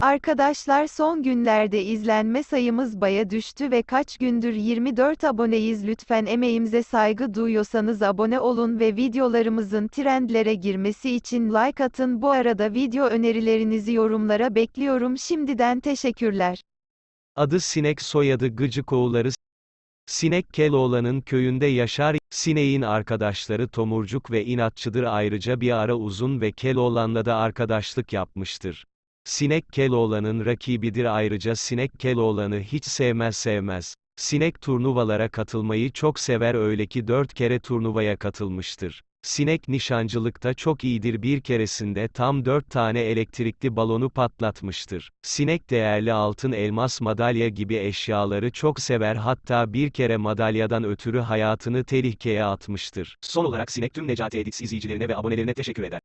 Arkadaşlar son günlerde izlenme sayımız baya düştü ve kaç gündür 24 aboneyiz. Lütfen emeğimize saygı duyuyorsanız abone olun ve videolarımızın trendlere girmesi için like atın. Bu arada video önerilerinizi yorumlara bekliyorum. Şimdiden teşekkürler. Adı Sinek soyadı Gıcıkoğulları Sinek Keloğlan'ın köyünde yaşar, Sinek'in arkadaşları tomurcuk ve inatçıdır. Ayrıca bir ara uzun ve Keloğlan'la da arkadaşlık yapmıştır. Sinek Keloğlan'ın rakibidir ayrıca Sinek Keloğlan'ı hiç sevmez sevmez. Sinek turnuvalara katılmayı çok sever öyle ki dört kere turnuvaya katılmıştır. Sinek nişancılıkta çok iyidir bir keresinde tam dört tane elektrikli balonu patlatmıştır. Sinek değerli altın elmas madalya gibi eşyaları çok sever hatta bir kere madalyadan ötürü hayatını tehlikeye atmıştır. Son olarak Sinek tüm Necati Edits izleyicilerine ve abonelerine teşekkür eder.